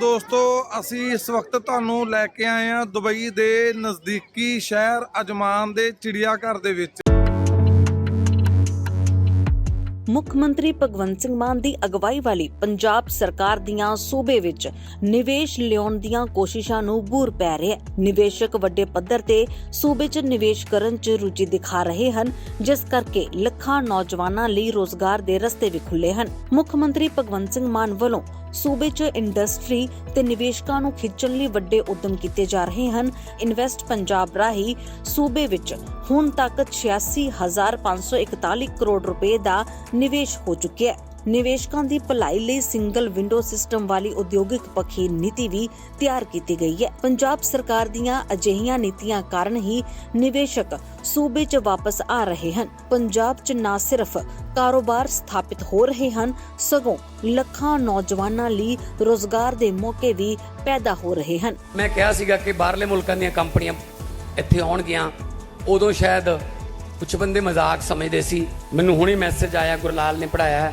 ਦੋਸਤੋ, ਅਸੀਂ ਇਸ ਵਕਤ ਤੁਹਾਨੂੰ ਲੈ ਕੇ ਆਏ ਹਾਂ ਦੁਬਈ ਦੇ ਨਜ਼ਦੀਕੀ ਸ਼ਹਿਰ ਅਜਮਾਨ ਦੇ ਚਿੜੀਆ ਘਰ ਦੇ ਵਿੱਚ। ਮੁੱਖ ਮੰਤਰੀ ਭਗਵੰਤ ਸਿੰਘ ਮਾਨ ਦੀ ਅਗਵਾਈ ਵਾਲੀ ਪੰਜਾਬ ਸਰਕਾਰ ਦੀਆਂ ਸੂਬੇ ਵਿੱਚ ਨਿਵੇਸ਼ ਲਿਆਉਣ ਦੀਆਂ ਕੋਸ਼ਿਸ਼ਾਂ ਨੂੰ ਬੂਰ ਪੈ ਰਿਹਾ ਹੈ। ਨਿਵੇਸ਼ਕ ਵੱਡੇ ਪੱਧਰ ਤੇ ਸੂਬੇ 'ਚ ਨਿਵੇਸ਼ ਕਰਨ 'ਚ ਰੁਚੀ ਦਿਖਾ ਰਹੇ ਹਨ, ਜਿਸ ਕਰਕੇ ਲੱਖਾਂ ਨੌਜਵਾਨਾਂ ਲਈ ਰੋਜ਼ਗਾਰ ਦੇ ਰਸਤੇ ਵੀ ਖੁੱਲੇ ਹਨ। ਮੁੱਖ ਮੰਤਰੀ ਭਗਵੰਤ ਸਿੰਘ ਮਾਨ ਵੱਲੋਂ ਸੂਬੇ 'ਚ ਇੰਡਸਟਰੀ ਤੇ ਨਿਵੇਸ਼ਕਾਂ ਨੂੰ ਖਿੱਚਣ ਲਈ ਵੱਡੇ ਉਦਮ ਕੀਤੇ ਜਾ ਰਹੇ ਹਨ। ਇਨਵੈਸਟ ਪੰਜਾਬ ਰਾਹੀਂ ਸੂਬੇ ਵਿੱਚ ਹੁਣ ਤੱਕ 86541 ਕਰੋੜ ਰੁਪਏ ਦਾ ਨਿਵੇਸ਼ ਹੋ ਚੁੱਕਿਆ ਹੈ। ਨਿਵੇਸ਼ਕਾਂ ਦੀ ਭਲਾਈ ਲਈ ਸਿੰਗਲ ਵਿੰਡੋ ਸਿਸਟਮ ਵਾਲੀ ਉਦਯੋਗਿਕ ਪੱਖੀ ਨੀਤੀ ਵੀ ਤਿਆਰ ਕੀਤੀ ਗਈ ਹੈ। ਪੰਜਾਬ ਸਰਕਾਰ ਦੀਆਂ ਅਜਿਹੀਆਂ ਨੀਤੀਆਂ ਕਾਰਨ ਹੀ ਨਿਵੇਸ਼ਕ ਸੂਬੇ 'ਚ ਵਾਪਸ ਆ ਰਹੇ ਹਨ। ਪੰਜਾਬ 'ਚ ਨਾ ਸਿਰਫ ਕਾਰੋਬਾਰ ਸਥਾਪਿਤ ਹੋ ਰਹੇ ਹਨ, ਸਗੋਂ ਲੱਖਾਂ ਨੌਜਵਾਨਾਂ ਲਈ ਰੋਜ਼ਗਾਰ ਦੇ ਮੌਕੇ ਵੀ ਪੈਦਾ ਹੋ ਰਹੇ ਹਨ। ਮੈਂ ਕਿਹਾ ਸੀਗਾ ਕਿ ਬਾਹਰਲੇ ਮੁਲਕਾਂ ਦੀਆਂ ਕੰਪਨੀਆਂ ਇੱਥੇ ਆਉਣਗੀਆਂ ਉਦੋਂ ਸ਼ਾਇਦ ਕੁਝ ਬੰਦੇ ਮਜ਼ਾਕ ਸਮਝਦੇ ਸੀ। ਮੈਨੂੰ ਹੁਣੇ ਮੈਸੇਜ ਆਇਆ, ਗੁਰਲਾਲ ਨੇ ਪੜਾਇਆ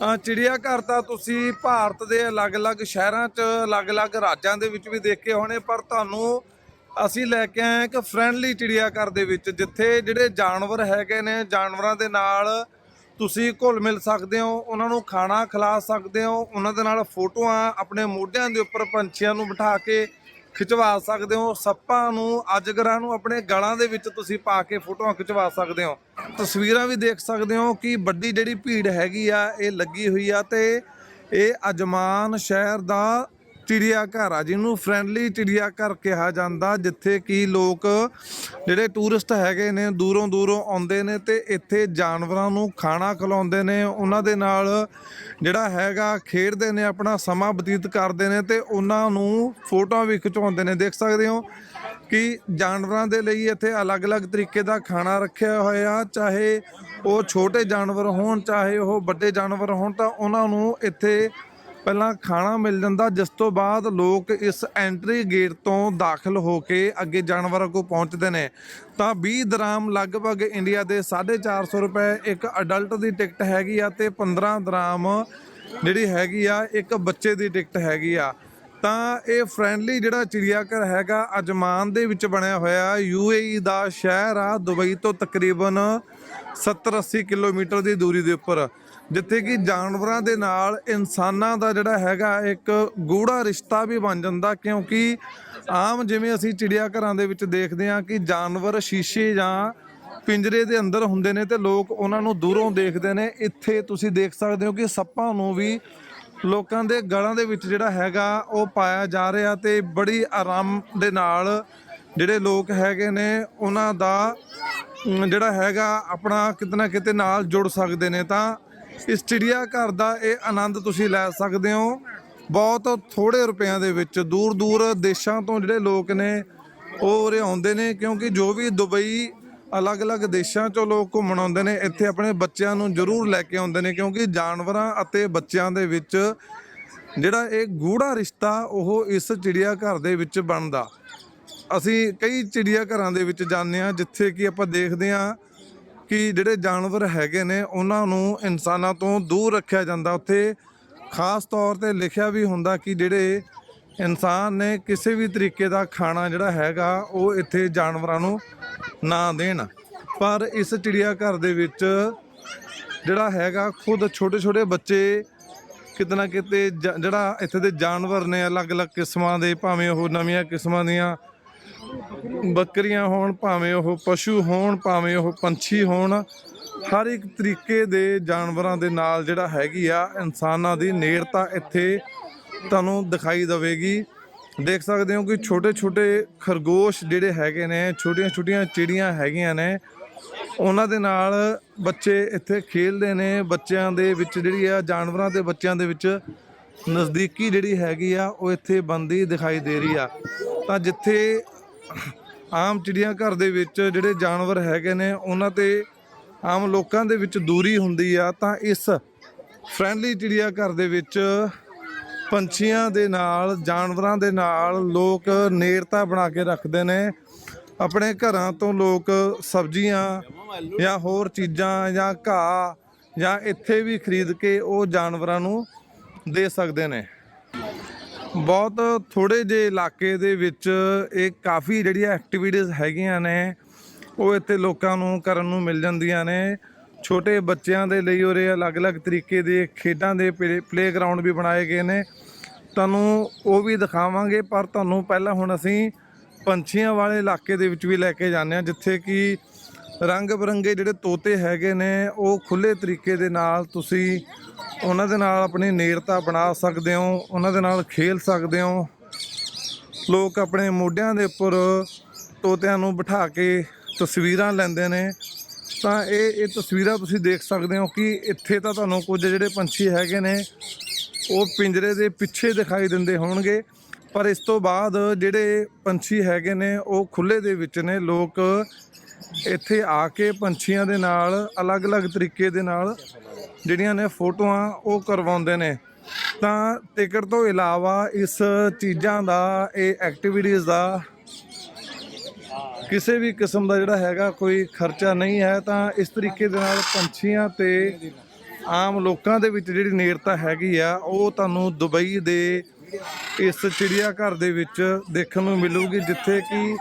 ਚਿੜੀਆ ਘਰ ਤਾਂ ਤੁਸੀਂ ਭਾਰਤ ਦੇ ਅਲੱਗ-ਅਲੱਗ ਸ਼ਹਿਰਾਂ 'ਚ, ਅਲੱਗ-ਅਲੱਗ ਰਾਜਾਂ ਦੇ ਵਿੱਚ ਵੀ ਦੇਖੇ ਹੋਣੇ, ਪਰ ਤੁਹਾਨੂੰ ਅਸੀਂ ਲੈ ਕੇ ਆਏ ਇੱਕ ਫ੍ਰੈਂਡਲੀ ਚਿੜੀਆ ਘਰ ਦੇ ਵਿੱਚ, ਜਿੱਥੇ ਜਿਹੜੇ ਜਾਨਵਰ ਹੈਗੇ ਨੇ, ਜਾਨਵਰਾਂ ਦੇ ਨਾਲ ਤੁਸੀਂ ਘੁਲ ਮਿਲ ਸਕਦੇ ਹੋ, ਉਹਨਾਂ ਨੂੰ ਖਾਣਾ ਖਿਲਾ ਸਕਦੇ ਹੋ, ਉਹਨਾਂ ਦੇ ਨਾਲ ਫੋਟੋਆਂ ਆਪਣੇ ਮੋਢਿਆਂ ਦੇ ਉੱਪਰ ਪੰਛੀਆਂ ਨੂੰ ਬਿਠਾ ਕੇ ਖਿਚਵਾ ਸਕਦੇ ਹੋ। ਸੱਪਾਂ ਨੂੰ, ਅਜਗਰਾਂ ਨੂੰ ਆਪਣੇ ਗਲਾਂ ਦੇ ਵਿੱਚ ਤੁਸੀਂ ਪਾ ਕੇ ਫੋਟੋਆਂ ਖਿਚਵਾ ਸਕਦੇ ਹੋ। ਤਸਵੀਰਾਂ ਵੀ ਦੇਖ ਸਕਦੇ ਹੋ ਕਿ ਵੱਡੀ ਜਿਹੜੀ ਭੀੜ ਹੈਗੀ ਆ, ਇਹ ਲੱਗੀ ਹੋਈ ਆ ਤੇ ਇਹ ਅਜਮਾਨ ਸ਼ਹਿਰ ਦਾ ਚਿੜੀਆ ਘਰ ਆ, ਜਿਹਨੂੰ ਫ੍ਰੈਂਡਲੀ ਚਿੜੀਆ ਘਰ ਕਿਹਾ ਜਾਂਦਾ, ਜਿੱਥੇ ਕਿ ਲੋਕ ਜਿਹੜੇ ਟੂਰਿਸਟ ਹੈਗੇ ਨੇ, ਦੂਰੋਂ ਦੂਰੋਂ ਆਉਂਦੇ ਨੇ ਤੇ ਇੱਥੇ ਜਾਨਵਰਾਂ ਨੂੰ ਖਾਣਾ ਖਿਲਾਉਂਦੇ ਨੇ। ਉਹਨਾਂ ਦੇ ਨਾਲ ਜਿਹੜਾ ਹੈਗਾ, ਖੇਡਦੇ ਨੇ, ਆਪਣਾ ਸਮਾਂ ਬਤੀਤ ਕਰਦੇ ਨੇ ਤੇ ਉਹਨਾਂ ਨੂੰ ਫੋਟੋਆਂ ਵੀ ਖਿਚਵਾਉਂਦੇ ਨੇ। ਦੇਖ ਸਕਦੇ ਹੋ ਕਿ ਜਾਨਵਰਾਂ ਦੇ ਲਈ ਇੱਥੇ ਅਲੱਗ-ਅਲੱਗ ਤਰੀਕੇ ਦਾ ਖਾਣਾ ਰੱਖਿਆ ਹੋਇਆ, ਚਾਹੇ ਉਹ ਛੋਟੇ ਜਾਨਵਰ ਹੋਣ, ਚਾਹੇ ਉਹ ਵੱਡੇ ਜਾਨਵਰ ਹੋਣ, ਤਾਂ ਉਹਨਾਂ ਨੂੰ ਇੱਥੇ ਪਹਿਲਾਂ ਖਾਣਾ ਮਿਲ ਜਾਂਦਾ, ਜਿਸ ਤੋਂ ਬਾਅਦ ਲੋਕ ਇਸ ਐਂਟਰੀ ਗੇਟ ਤੋਂ ਦਾਖਲ ਹੋ ਕੇ ਅੱਗੇ ਜਾਨਵਰਾਂ ਕੋਲ ਪਹੁੰਚਦੇ ਨੇ। ਤਾਂ 20 ਦਰਾਮ ਲਗਭਗ ਇੰਡੀਆ ਦੇ 450 ਰੁਪਏ ਇੱਕ ਅਡਲਟ ਦੀ ਟਿਕਟ ਹੈਗੀ ਆ ਤੇ 15 ਦਰਾਮ ਜਿਹੜੀ ਹੈਗੀ ਆ, ਇੱਕ ਬੱਚੇ ਦੀ ਟਿਕਟ ਹੈਗੀ ਆ। ਤਾਂ ਇਹ ਫ੍ਰੈਂਡਲੀ ਜਿਹੜਾ ਚਿੜੀਆਘਰ ਹੈਗਾ, ਅਜਮਾਨ ਦੇ ਵਿੱਚ ਬਣਿਆ ਹੋਇਆ ਯੂਏਈ ਦਾ ਸ਼ਹਿਰ ਆ, ਦੁਬਈ ਤੋਂ ਤਕਰੀਬਨ 70-80 ਕਿਲੋਮੀਟਰ ਦੀ ਦੂਰੀ ਦੇ ਉੱਪਰ। ਜਿੱਥੇ ਕਿ ਜਾਨਵਰਾਂ ਦੇ ਨਾਲ ਇਨਸਾਨਾਂ ਦਾ ਜਿਹੜਾ ਹੈਗਾ, ਇੱਕ ਗੂੜਾ ਰਿਸ਼ਤਾ ਵੀ ਬਣ ਜਾਂਦਾ, ਕਿਉਂਕਿ ਆਮ ਜਿਵੇਂ ਅਸੀਂ ਚਿੜੀਆ ਘਰਾਂ ਦੇ ਵਿੱਚ ਦੇਖਦੇ ਹਾਂ ਕਿ ਜਾਨਵਰ ਸ਼ੀਸ਼ੇ ਜਾਂ ਪਿੰਜਰੇ ਦੇ ਅੰਦਰ ਹੁੰਦੇ ਨੇ ਤੇ ਲੋਕ ਉਹਨਾਂ ਨੂੰ ਦੂਰੋਂ ਦੇਖਦੇ ਨੇ। ਇੱਥੇ ਤੁਸੀਂ ਦੇਖ ਸਕਦੇ ਹੋ ਕਿ ਸੱਪਾਂ ਨੂੰ ਵੀ ਲੋਕਾਂ ਦੇ ਗਲਾਂ ਦੇ ਵਿੱਚ ਜਿਹੜਾ ਹੈਗਾ ਉਹ ਪਾਇਆ ਜਾ ਰਿਹਾ ਤੇ ਬੜੀ ਆਰਾਮ ਦੇ ਨਾਲ ਜਿਹੜੇ ਲੋਕ ਹੈਗੇ ਨੇ, ਉਹਨਾਂ ਦਾ ਜਿਹੜਾ ਹੈਗਾ ਆਪਣਾ ਕਿਤਨਾ ਕਿਤੇ ਨਾਲ ਜੁੜ ਸਕਦੇ ਨੇ। ਤਾਂ ਇਸ ਚਿੜੀਆ ਘਰ ਦਾ ਇਹ ਆਨੰਦ ਤੁਸੀਂ ਲੈ ਸਕਦੇ ਹੋ। ਬਹੁਤ ਥੋੜੇ ਰੁਪਿਆਂ ਦੇ ਵਿੱਚ ਦੂਰ ਦੂਰ ਦੇਸ਼ਾਂ ਤੋਂ ਜਿਹੜੇ ਲੋਕ ਨੇ, ਉਹ ਉਰੇ ਆਉਂਦੇ ਨੇ, ਕਿਉਂਕਿ ਜੋ ਵੀ ਦੁਬਈ ਅਲੱਗ-ਅਲੱਗ ਦੇਸ਼ਾਂ ਚੋਂ ਲੋਕ ਘੁੰਮਣ ਆਉਂਦੇ ਨੇ, ਇੱਥੇ ਆਪਣੇ ਬੱਚਿਆਂ ਨੂੰ ਜ਼ਰੂਰ ਲੈ ਕੇ ਆਉਂਦੇ ਨੇ, ਕਿਉਂਕਿ ਜਾਨਵਰਾਂ ਅਤੇ ਬੱਚਿਆਂ ਦੇ ਵਿੱਚ ਜਿਹੜਾ ਇਹ ਗੂੜਾ ਰਿਸ਼ਤਾ ਉਹ ਇਸ ਚਿੜੀਆ ਘਰ ਦੇ ਵਿੱਚ ਬਣਦਾ। ਅਸੀਂ ਕਈ ਚਿੜੀਆ ਘਰਾਂ ਦੇ ਵਿੱਚ ਜਾਂਦੇ ਆ ਜਿੱਥੇ ਕਿ ਆਪਾਂ ਦੇਖਦੇ ਆ ਕਿ ਜਿਹੜੇ ਜਾਨਵਰ ਹੈਗੇ ਨੇ, ਉਹਨਾਂ ਨੂੰ ਇਨਸਾਨਾਂ ਤੋਂ ਦੂਰ ਰੱਖਿਆ ਜਾਂਦਾ। ਉੱਥੇ ਖਾਸ ਤੌਰ ਤੇ ਲਿਖਿਆ ਵੀ ਹੁੰਦਾ ਕਿ ਜਿਹੜੇ ਇਨਸਾਨ ਨੇ, ਕਿਸੇ ਵੀ ਤਰੀਕੇ ਦਾ ਖਾਣਾ ਜਿਹੜਾ ਹੈਗਾ, ਉਹ ਇੱਥੇ ਜਾਨਵਰਾਂ ਨੂੰ ਨਾ ਦੇਣ। ਪਰ ਇਸ ਚਿੜੀਆ ਘਰ ਦੇ ਵਿੱਚ ਜਿਹੜਾ ਹੈਗਾ, ਖੁਦ ਛੋਟੇ ਛੋਟੇ ਬੱਚੇ ਕਿਤਨਾ ਕਿਤੇ ਜ- ਜਿਹੜਾ ਇੱਥੇ ਦੇ ਜਾਨਵਰ ਨੇ ਅਲੱਗ-ਅਲੱਗ ਕਿਸਮਾਂ ਦੇ, ਭਾਵੇਂ ਉਹ ਨਵੀਆਂ ਕਿਸਮਾਂ ਦੀਆਂ ਬੱਕਰੀਆਂ ਹੋਣ, ਭਾਵੇਂ ਉਹ ਪਸ਼ੂ ਹੋਣ, ਭਾਵੇਂ ਉਹ ਪੰਛੀ ਹੋਣ, ਹਰ ਇੱਕ ਤਰੀਕੇ ਦੇ ਜਾਨਵਰਾਂ ਦੇ ਨਾਲ ਜਿਹੜਾ ਹੈਗੀ ਆ, ਇਨਸਾਨਾਂ ਦੀ ਨੇੜਤਾ ਇੱਥੇ ਤੁਹਾਨੂੰ ਦਿਖਾਈ ਦੇਵੇਗੀ। ਦੇਖ ਸਕਦੇ ਹੋ ਕਿ ਛੋਟੇ ਛੋਟੇ ਖਰਗੋਸ਼ ਜਿਹੜੇ ਹੈਗੇ ਨੇ ਛੋਟੀਆਂ ਛੋਟੀਆਂ ਚਿੜੀਆਂ ਹੈਗੀਆਂ ਨੇ, ਉਹਨਾਂ ਦੇ ਨਾਲ ਬੱਚੇ ਇੱਥੇ ਖੇਡਦੇ ਨੇ। ਬੱਚਿਆਂ ਦੇ ਵਿੱਚ ਜਿਹੜੀ ਆ, ਜਾਨਵਰਾਂ ਦੇ ਬੱਚਿਆਂ ਦੇ ਵਿੱਚ ਨਜ਼ਦੀਕੀ ਜਿਹੜੀ ਹੈਗੀ ਆ, ਉਹ ਇੱਥੇ ਬੰਦੀ ਦਿਖਾਈ ਦੇ ਰਹੀ ਆ। ਤਾਂ ਜਿੱਥੇ ਆਮ ਚਿੜੀਆਂ ਘਰ ਦੇ ਵਿੱਚ ਜਿਹੜੇ ਜਾਨਵਰ ਹੈਗੇ ਨੇ, ਉਹਨਾਂ ਤੇ ਆਮ ਲੋਕਾਂ ਦੇ ਵਿੱਚ ਦੂਰੀ ਹੁੰਦੀ ਆ, ਤਾਂ ਇਸ ਫ੍ਰੈਂਡਲੀ ਚਿੜੀਆ ਘਰ ਦੇ ਵਿੱਚ ਪੰਛੀਆਂ ਦੇ ਨਾਲ, ਜਾਨਵਰਾਂ ਦੇ ਨਾਲ ਲੋਕ ਨੇੜਤਾ ਬਣਾ ਕੇ ਰੱਖਦੇ ਨੇ। ਆਪਣੇ ਘਰਾਂ ਤੋਂ ਲੋਕ ਸਬਜ਼ੀਆਂ ਜਾਂ ਹੋਰ ਚੀਜ਼ਾਂ ਜਾਂ ਘਾਹ ਜਾਂ ਇੱਥੇ ਵੀ ਖਰੀਦ ਕੇ ਉਹ ਜਾਨਵਰਾਂ ਨੂੰ ਦੇ ਸਕਦੇ ਨੇ। ਬਹੁਤ ਥੋੜੇ ਜਿਹੇ ਇਲਾਕੇ ਦੇ ਵਿੱਚ ਇਹ ਕਾਫੀ ਜਿਹੜੀਆਂ ਐਕਟੀਵਿਟੀਜ਼ ਹੈਗੀਆਂ ਨੇ, ਉਹ ਇੱਥੇ ਲੋਕਾਂ ਨੂੰ ਕਰਨ ਨੂੰ ਮਿਲ ਜਾਂਦੀਆਂ ਨੇ। ਛੋਟੇ ਬੱਚਿਆਂ ਦੇ ਲਈ ਉਰੇ ਅਲੱਗ-ਅਲੱਗ ਤਰੀਕੇ ਦੇ ਖੇਡਾਂ ਦੇ ਪਲੇਗਰਾਉਂਡ ਵੀ ਬਣਾਏ ਗਏ ਨੇ। ਤੁਹਾਨੂੰ ਉਹ ਵੀ ਦਿਖਾਵਾਂਗੇ, ਪਰ ਤੁਹਾਨੂੰ ਪਹਿਲਾਂ ਹੁਣ ਅਸੀਂ ਪੰਛੀਆਂ ਵਾਲੇ ਇਲਾਕੇ ਦੇ ਵਿੱਚ ਵੀ ਲੈ ਕੇ ਜਾਂਦੇ ਹਾਂ, ਜਿੱਥੇ ਕਿ ਰੰਗ ਬਰੰਗੇ ਜਿਹੜੇ ਤੋਤੇ ਹੈਗੇ ਨੇ, ਉਹ ਖੁੱਲੇ ਤਰੀਕੇ ਦੇ ਨਾਲ ਤੁਸੀਂ ਉਹਨਾਂ ਦੇ ਨਾਲ ਆਪਣੀ ਨੇੜਤਾ ਬਣਾ ਸਕਦੇ ਹੋ, ਉਹਨਾਂ ਦੇ ਨਾਲ ਖੇਲ ਸਕਦੇ ਹੋ। ਲੋਕ ਆਪਣੇ ਮੋਢਿਆਂ ਦੇ ਉੱਪਰ ਤੋਤਿਆਂ ਨੂੰ ਬਿਠਾ ਕੇ ਤਸਵੀਰਾਂ ਲੈਂਦੇ ਨੇ। ਤਾਂ ਇਹ ਇਹ ਤਸਵੀਰਾਂ ਤੁਸੀਂ ਦੇਖ ਸਕਦੇ ਹੋ ਕਿ ਇੱਥੇ ਤਾਂ ਤੁਹਾਨੂੰ ਕੁਝ ਜਿਹੜੇ ਪੰਛੀ ਹੈਗੇ ਨੇ, ਉਹ ਪਿੰਜਰੇ ਦੇ ਪਿੱਛੇ ਦਿਖਾਈ ਦਿੰਦੇ ਹੋਣਗੇ। ਪਰ ਇਸ ਤੋਂ ਬਾਅਦ ਜਿਹੜੇ ਪੰਛੀ ਹੈਗੇ ਨੇ, ਉਹ ਖੁੱਲੇ ਦੇ ਵਿੱਚ ਨੇ। ਲੋਕ ਇੱਥੇ ਆ ਕੇ ਪੰਛੀਆਂ ਦੇ ਨਾਲ, ਅਲੱਗ-ਅਲੱਗ ਤਰੀਕੇ ਦੇ ਨਾਲ ਜਿਹੜੀਆਂ ਨੇ ਫੋਟੋਆਂ ਉਹ ਕਰਵਾਉਂਦੇ ਨੇ। ਤਾਂ ਟਿਕਟ ਤੋਂ ਇਲਾਵਾ ਇਸ ਚੀਜ਼ਾਂ ਦਾ, ਇਹ ਐਕਟੀਵਿਟੀਜ਼ ਦਾ ਕਿਸੇ ਵੀ ਕਿਸਮ ਦਾ ਜਿਹੜਾ ਹੈਗਾ ਕੋਈ ਖਰਚਾ ਨਹੀਂ ਹੈ, ਤਾਂ ਇਸ ਤਰੀਕੇ ਦੇ ਨਾਲ ਪੰਛੀਆਂ ਤੇ ਆਮ ਲੋਕਾਂ ਦੇ ਵਿੱਚ ਜਿਹੜੀ ਨੇੜਤਾ ਹੈਗੀ ਆ, ਉਹ ਤੁਹਾਨੂੰ ਦੁਬਈ ਦੇ ਇਸ ਚਿੜੀਆ ਘਰ ਦੇ ਵਿੱਚ ਦੇਖਣ ਨੂੰ ਮਿਲੂਗੀ, ਜਿੱਥੇ ਕਿ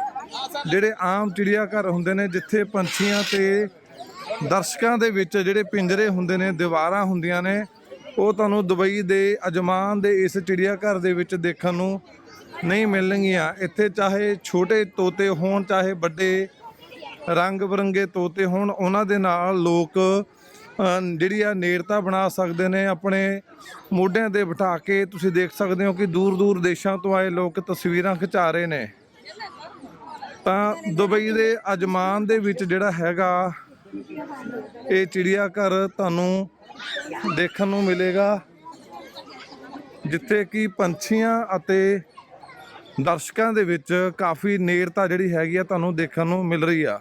ਜਿਹੜੇ ਆਮ ਚਿੜੀਆ ਘਰ ਹੁੰਦੇ ਨੇ, ਜਿੱਥੇ ਪੰਛੀਆਂ ਤੇ ਦਰਸ਼ਕਾਂ ਦੇ ਵਿੱਚ ਜਿਹੜੇ ਪਿੰਜਰੇ ਹੁੰਦੇ ਨੇ, ਦੀਵਾਰਾਂ ਹੁੰਦੀਆਂ ਨੇ, ਉਹ ਤੁਹਾਨੂੰ ਦੁਬਈ ਦੇ ਅਜਮਾਨ ਦੇ ਇਸ ਚਿੜੀਆ ਘਰ ਦੇ ਵਿੱਚ ਦੇਖਣ ਨੂੰ ਨਹੀਂ ਮਿਲਣਗੀਆਂ। ਇੱਥੇ ਚਾਹੇ ਛੋਟੇ ਤੋਤੇ ਹੋਣ, ਚਾਹੇ ਵੱਡੇ ਰੰਗ ਬਰੰਗੇ ਤੋਤੇ ਹੋਣ, ਉਹਨਾਂ ਦੇ ਨਾਲ ਲੋਕ ਜਿਹੜੀ ਆ ਨੇੜਤਾ ਬਣਾ ਸਕਦੇ ਨੇ, ਆਪਣੇ ਮੋਢਿਆਂ ਤੇ ਬਿਠਾ ਕੇ ਤੁਸੀਂ ਦੇਖ ਸਕਦੇ ਹੋ ਕਿ ਦੂਰ ਦੂਰ ਦੇਸ਼ਾਂ ਤੋਂ ਆਏ ਲੋਕ ਤਸਵੀਰਾਂ ਖਿਚਾ ਰਹੇ ਨੇ। ਤਾਂ ਦੁਬਈ ਦੇ ਅਜਮਾਨ ਦੇ ਵਿੱਚ ਜਿਹੜਾ ਹੈਗਾ, ਇਹ ਚਿੜੀਆ ਘਰ ਤੁਹਾਨੂੰ ਦੇਖਣ ਨੂੰ ਮਿਲੇਗਾ, ਜਿੱਥੇ ਕਿ ਪੰਛੀਆਂ ਅਤੇ ਦਰਸ਼ਕਾਂ ਦੇ ਵਿੱਚ ਕਾਫੀ ਨੇੜਤਾ ਜਿਹੜੀ ਹੈਗੀ ਆ ਤੁਹਾਨੂੰ ਦੇਖਣ ਨੂੰ ਮਿਲ ਰਹੀ ਆ।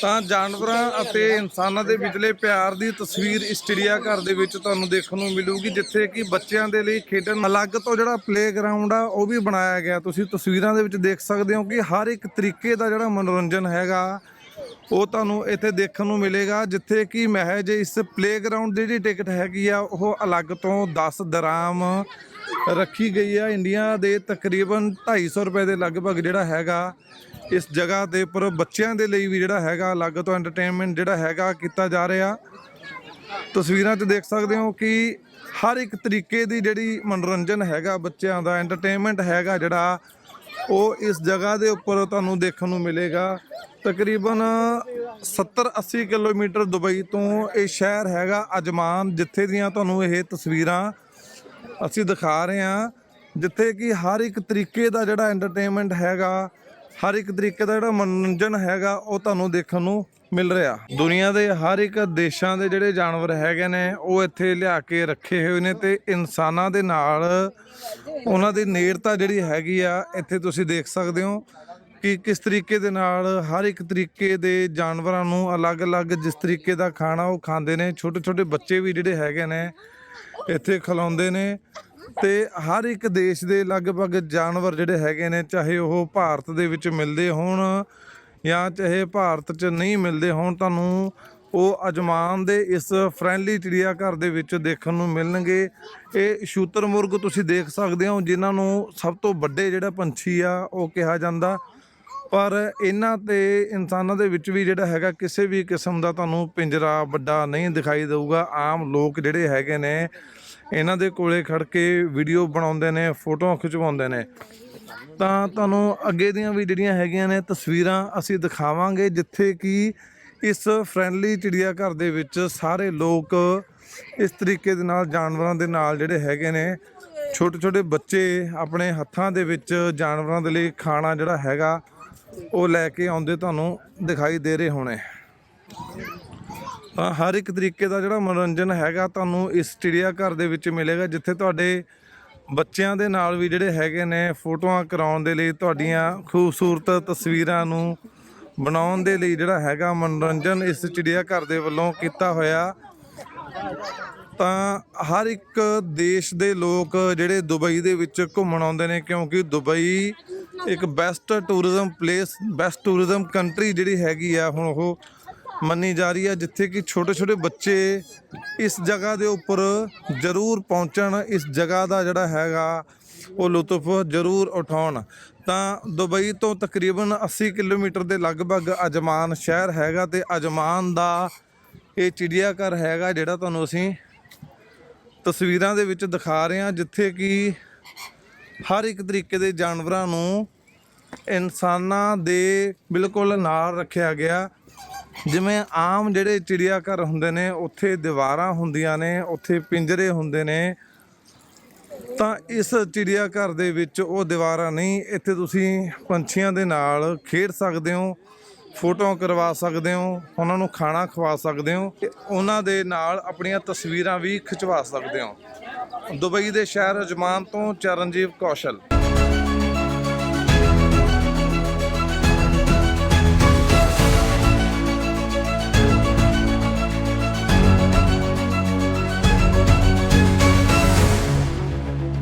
ਤਾਂ ਜਾਨਵਰਾਂ ਅਤੇ ਇਨਸਾਨਾਂ ਦੇ ਵਿਚਲੇ ਪਿਆਰ ਦੀ ਤਸਵੀਰ ਇਸ ਚਿੜੀਆ ਘਰ ਦੇ ਵਿੱਚ ਤੁਹਾਨੂੰ ਦੇਖਣ ਨੂੰ ਮਿਲੂਗੀ, ਜਿੱਥੇ ਕਿ ਬੱਚਿਆਂ ਦੇ ਲਈ ਖੇਡਣ ਅਲੱਗ ਤੋਂ ਜਿਹੜਾ ਪਲੇਗਰਾਉਂਡ ਆ, ਉਹ ਵੀ ਬਣਾਇਆ ਗਿਆ। ਤੁਸੀਂ ਤਸਵੀਰਾਂ ਦੇ ਵਿੱਚ ਦੇਖ ਸਕਦੇ ਹੋ ਕਿ ਹਰ ਇੱਕ ਤਰੀਕੇ ਦਾ ਜਿਹੜਾ ਮਨੋਰੰਜਨ ਹੈਗਾ, ਉਹ ਤੁਹਾਨੂੰ ਇੱਥੇ ਦੇਖਣ ਨੂੰ ਮਿਲੇਗਾ, ਜਿੱਥੇ ਕਿ ਮਹਿਜ ਇਸ ਪਲੇਗਰਾਉਂਡ ਦੀ ਜਿਹੜੀ ਟਿਕਟ ਹੈਗੀ ਆ, ਉਹ ਅਲੱਗ ਤੋਂ 10 ਦਰਾਮ ਰੱਖੀ ਗਈ ਆ। ਇੰਡੀਆ ਦੇ ਤਕਰੀਬਨ 250 ਰੁਪਏ ਦੇ ਲਗਭਗ ਜਿਹੜਾ ਹੈਗਾ, ਇਸ ਜਗ੍ਹਾ ਦੇ ਉੱਪਰ ਬੱਚਿਆਂ ਦੇ ਲਈ ਵੀ ਜਿਹੜਾ ਹੈਗਾ ਅਲੱਗ ਤੋਂ ਐਂਟਰਟੇਨਮੈਂਟ ਜਿਹੜਾ ਹੈਗਾ ਕੀਤਾ ਜਾ ਰਿਹਾ। ਤਸਵੀਰਾਂ 'ਚ ਦੇਖ ਸਕਦੇ ਹੋ ਕਿ ਹਰ ਇੱਕ ਤਰੀਕੇ ਦੀ ਜਿਹੜੀ ਮਨੋਰੰਜਨ ਹੈਗਾ ਬੱਚਿਆਂ ਦਾ ਐਂਟਰਟੇਨਮੈਂਟ ਹੈਗਾ ਜਿਹੜਾ, ਉਹ ਇਸ ਜਗ੍ਹਾ ਦੇ ਉੱਪਰ ਤੁਹਾਨੂੰ ਦੇਖਣ ਨੂੰ ਮਿਲੇਗਾ। ਤਕਰੀਬਨ 70-80 ਕਿਲੋਮੀਟਰ ਦੁਬਈ ਤੋਂ ਇਹ ਸ਼ਹਿਰ ਹੈਗਾ ਅਜਮਾਨ, ਜਿੱਥੇ ਦੀਆਂ ਤੁਹਾਨੂੰ ਇਹ ਤਸਵੀਰਾਂ ਅਸੀਂ ਦਿਖਾ ਰਹੇ ਹਾਂ ਜਿੱਥੇ ਕਿ ਹਰ ਇੱਕ ਤਰੀਕੇ ਦਾ ਜਿਹੜਾ ਐਂਟਰਟੇਨਮੈਂਟ ਹੈਗਾ, ਹਰ ਇੱਕ ਤਰੀਕੇ ਦਾ ਜਿਹੜਾ ਮਨੋਰੰਜਨ ਹੈਗਾ, ਉਹ ਤੁਹਾਨੂੰ ਦੇਖਣ ਨੂੰ ਮਿਲ ਰਿਹਾ। ਦੁਨੀਆ ਦੇ ਹਰ ਇੱਕ ਦੇਸ਼ਾਂ ਦੇ ਜਿਹੜੇ ਜਾਨਵਰ ਹੈਗੇ ਨੇ, ਉਹ ਇੱਥੇ ਲਿਆ ਕੇ ਰੱਖੇ ਹੋਏ ਨੇ ਤੇ ਇਨਸਾਨਾਂ ਦੇ ਨਾਲ ਉਹਨਾਂ ਦੀ ਨੇੜਤਾ ਜਿਹੜੀ ਹੈਗੀ ਆ, ਇੱਥੇ ਤੁਸੀਂ ਦੇਖ ਸਕਦੇ ਹੋ ਕਿ ਕਿਸ ਤਰੀਕੇ ਦੇ ਨਾਲ ਹਰ ਇੱਕ ਤਰੀਕੇ ਦੇ ਜਾਨਵਰਾਂ ਨੂੰ ਅਲੱਗ-ਅਲੱਗ ਜਿਸ ਤਰੀਕੇ ਦਾ ਖਾਣਾ ਉਹ ਖਾਂਦੇ ਨੇ, ਛੋਟੇ-ਛੋਟੇ ਬੱਚੇ ਵੀ ਜਿਹੜੇ ਹੈਗੇ ਨੇ ਇੱਥੇ ਖਿਲਾਉਂਦੇ ਨੇ ਤੇ ਹਰ ਇੱਕ ਦੇਸ਼ ਦੇ ਲਗਭਗ ਜਾਨਵਰ ਜਿਹੜੇ ਹੈਗੇ ਨੇ, ਚਾਹੇ ਉਹ ਭਾਰਤ ਦੇ ਵਿੱਚ ਮਿਲਦੇ ਹੋਣ ਜਾਂ ਚਾਹੇ ਭਾਰਤ 'ਚ ਨਹੀਂ ਮਿਲਦੇ ਹੋਣ, ਤੁਹਾਨੂੰ ਉਹ ਅਜਮਾਨ ਦੇ ਇਸ ਫ੍ਰੈਂਡਲੀ ਚਿੜੀਆ ਘਰ ਦੇ ਵਿੱਚ ਦੇਖਣ ਨੂੰ ਮਿਲਣਗੇ। ਇਹ ਸ਼ੂਤਰ ਮੁਰਗ ਤੁਸੀਂ ਦੇਖ ਸਕਦੇ ਹੋ, ਜਿਨ੍ਹਾਂ ਨੂੰ ਸਭ ਤੋਂ ਵੱਡੇ ਜਿਹੜਾ ਪੰਛੀ ਆ, ਉਹ ਕਿਹਾ ਜਾਂਦਾ। ਪਰ ਇਹਨਾਂ ਤੇ ਇਨਸਾਨਾਂ ਦੇ ਵਿੱਚ ਵੀ ਜਿਹੜਾ ਹੈਗਾ ਕਿਸੇ ਵੀ ਕਿਸਮ ਦਾ ਤੁਹਾਨੂੰ ਪਿੰਜਰਾ ਵੱਡਾ ਨਹੀਂ ਦਿਖਾਈ ਦੇਊਗਾ। ਆਮ ਲੋਕ ਜਿਹੜੇ ਹੈਗੇ ਨੇ, ਇਹਨਾਂ ਦੇ ਕੋਲੇ ਖੜ ਕੇ ਵੀਡੀਓ ਬਣਾਉਂਦੇ ਨੇ, ਫੋਟੋਆਂ ਖਿਚਵਾਉਂਦੇ ਨੇ। ਤਾਂ ਤੁਹਾਨੂੰ ਅੱਗੇ ਦੀਆਂ ਵੀ ਜਿਹੜੀਆਂ ਹੈਗੀਆਂ ਨੇ ਤਸਵੀਰਾਂ ਅਸੀਂ ਦਿਖਾਵਾਂਗੇ, ਜਿੱਥੇ ਕਿ ਇਸ ਫ੍ਰੈਂਡਲੀ ਚਿੜੀਆ ਘਰ ਦੇ ਵਿੱਚ ਸਾਰੇ ਲੋਕ ਇਸ ਤਰੀਕੇ ਦੇ ਨਾਲ ਜਾਨਵਰਾਂ ਦੇ ਨਾਲ ਜਿਹੜੇ ਹੈਗੇ ਨੇ ਛੋਟੇ ਛੋਟੇ ਬੱਚੇ ਆਪਣੇ ਹੱਥਾਂ ਦੇ ਵਿੱਚ ਜਾਨਵਰਾਂ ਦੇ ਲਈ ਖਾਣਾ ਜਿਹੜਾ ਹੈਗਾ ਉਹ ਲੈ ਕੇ ਆਉਂਦੇ ਤੁਹਾਨੂੰ ਦਿਖਾਈ ਦੇ ਰਹੇ ਹੋਣੇ। ਤਾਂ ਹਰ ਇੱਕ ਤਰੀਕੇ ਦਾ ਜਿਹੜਾ ਮਨੋਰੰਜਨ ਹੈਗਾ ਤੁਹਾਨੂੰ ਇਸ ਚਿੜੀਆ ਘਰ ਦੇ ਵਿੱਚ ਮਿਲੇਗਾ, ਜਿੱਥੇ ਤੁਹਾਡੇ ਬੱਚਿਆਂ ਦੇ ਨਾਲ ਵੀ ਜਿਹੜੇ ਹੈਗੇ ਨੇ ਫੋਟੋਆਂ ਕਰਾਉਣ ਦੇ ਲਈ, ਤੁਹਾਡੀਆਂ ਖੂਬਸੂਰਤ ਤਸਵੀਰਾਂ ਨੂੰ ਬਣਾਉਣ ਦੇ ਲਈ ਜਿਹੜਾ ਹੈਗਾ ਮਨੋਰੰਜਨ ਇਸ ਚਿੜੀਆ ਘਰ ਦੇ ਵੱਲੋਂ ਕੀਤਾ ਹੋਇਆ। ਤਾਂ ਹਰ ਇੱਕ ਦੇਸ਼ ਦੇ ਲੋਕ ਜਿਹੜੇ ਦੁਬਈ ਦੇ ਵਿੱਚ ਘੁੰਮਣ ਆਉਂਦੇ ਨੇ, ਕਿਉਂਕਿ ਦੁਬਈ ਇੱਕ best tourism place best tourism country ਜਿਹੜੀ ਹੈਗੀ ਆ, ਹੁਣ ਉਹ ਮੰਨੀ ਜਾ ਰਹੀ ਹੈ ਜਿੱਥੇ ਕਿ ਛੋਟੇ ਛੋਟੇ ਬੱਚੇ ਇਸ ਜਗ੍ਹਾ ਦੇ ਉੱਪਰ ਜ਼ਰੂਰ ਪਹੁੰਚਣ, ਇਸ ਜਗ੍ਹਾ ਦਾ ਜਿਹੜਾ ਹੈਗਾ, ਉਹ ਲੁਤਫ ਜ਼ਰੂਰ ਉਠਾਉਣ। ਤਾਂ ਦੁਬਈ ਤੋਂ ਤਕਰੀਬਨ 80 ਕਿਲੋਮੀਟਰ ਦੇ ਲਗਭਗ ਅਜਮਾਨ ਸ਼ਹਿਰ ਹੈਗਾ ਤੇ ਅਜਮਾਨ ਦਾ ਇਹ ਚਿੜੀਆ ਘਰ ਹੈਗਾ, ਜਿਹੜਾ ਤੁਹਾਨੂੰ ਅਸੀਂ ਤਸਵੀਰਾਂ ਦੇ ਵਿੱਚ ਦਿਖਾ ਰਹੇ ਹਾਂ, ਜਿੱਥੇ ਕਿ ਹਰ ਇੱਕ ਤਰੀਕੇ ਦੇ ਜਾਨਵਰਾਂ ਨੂੰ ਇਨਸਾਨਾਂ ਦੇ ਬਿਲਕੁਲ ਨਾਲ ਰੱਖਿਆ ਗਿਆ। ਜਿਵੇਂ ਆਮ ਜਿਹੜੇ ਚਿੜੀਆ ਘਰ ਹੁੰਦੇ ਨੇ, ਉੱਥੇ ਦੀਵਾਰਾਂ ਹੁੰਦੀਆਂ ਨੇ, ਉੱਥੇ ਪਿੰਜਰੇ ਹੁੰਦੇ ਨੇ, ਤਾਂ ਇਸ ਚਿੜੀਆ ਘਰ ਦੇ ਵਿੱਚ ਉਹ ਦੀਵਾਰਾਂ ਨਹੀਂ, ਇੱਥੇ ਤੁਸੀਂ ਪੰਛੀਆਂ ਦੇ ਨਾਲ ਖੇਡ ਸਕਦੇ ਹੋ, ਫੋਟੋਆਂ ਕਰਵਾ ਸਕਦੇ ਹੋ, ਉਹਨਾਂ ਨੂੰ ਖਾਣਾ ਖਵਾ ਸਕਦੇ ਹੋ, ਤੇ ਉਹਨਾਂ ਦੇ ਨਾਲ ਆਪਣੀਆਂ ਤਸਵੀਰਾਂ ਵੀ ਖਿਚਵਾ ਸਕਦੇ ਹੋ। ਦੁਬਈ ਦੇ ਸ਼ਹਿਰ ਅਜਮਾਨ ਤੋਂ ਚਰਨਜੀਵ ਕੌਸ਼ਲ।